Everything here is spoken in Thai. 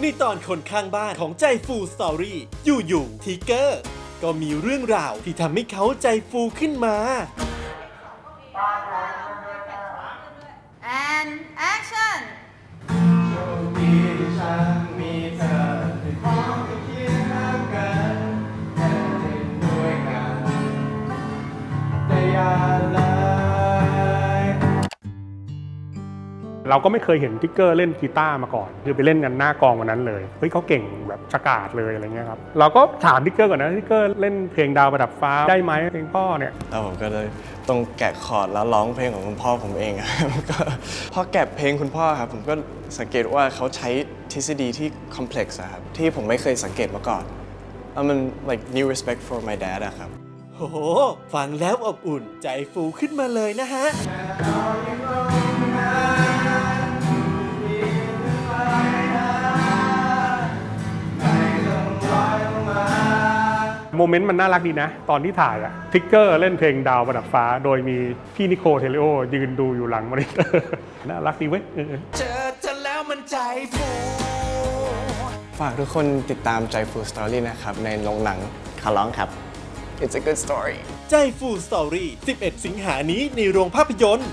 ในตอนคนข้างบ้านของใจฟูสตอรี่อยู่ๆทิกเกอร์ ก็มีเรื่องราวที่ทำให้เขาใจฟูขึ้นมา and action ที่ฉันมีเธอ เราก็ไม่เคยเห็นทิกเกอร์เล่นกีตาร์มาก่อนคือไปเล่นกันหน้ากองวันนั้นเลยเฮ้ยเขาเก่งแบบชะกาดเลยอะไรเงี้ยครับเราก็ถามทิกเกอร์ก่อนนะทิกเกอร์เล่นเพลงดาวประดับฟ้าได้ไหมเพลงพ่อเนี่ยแล้วผมก็เลยต้องแกะคอร์ดแล้วร้องเพลงของคุณพ่อผมเองครับก็พอแกะเพลงคุณพ่อครับผมก็สังเกตว่าเขาใช้ทฤษฎีที่ complex อะครับที่ผมไม่เคยสังเกตมาก่อนแล้วมัน like new respect for my dad อะครับโอ้โหฟังแล้วอบอุ่นใจฟูขึ้นมาเลยนะฮะ โมเมนต์มันน่ารักดีนะ ตอนที่ถ่ายอะทิกเกอร์เล่นเพลงดาวประดับฟ้า โดยมีพี่นิโคเทเลโอ ยืนดูอยู่หลังมอนิเตอร์น่ารักดีเว้ยเออฝากทุกคนติดตามใจ Full Story นะครับ ในโรงหนังขอร้องครับ It's a good story ใจฟูสตอรี่11 สิงหานี้ในโรงภาพยนตร์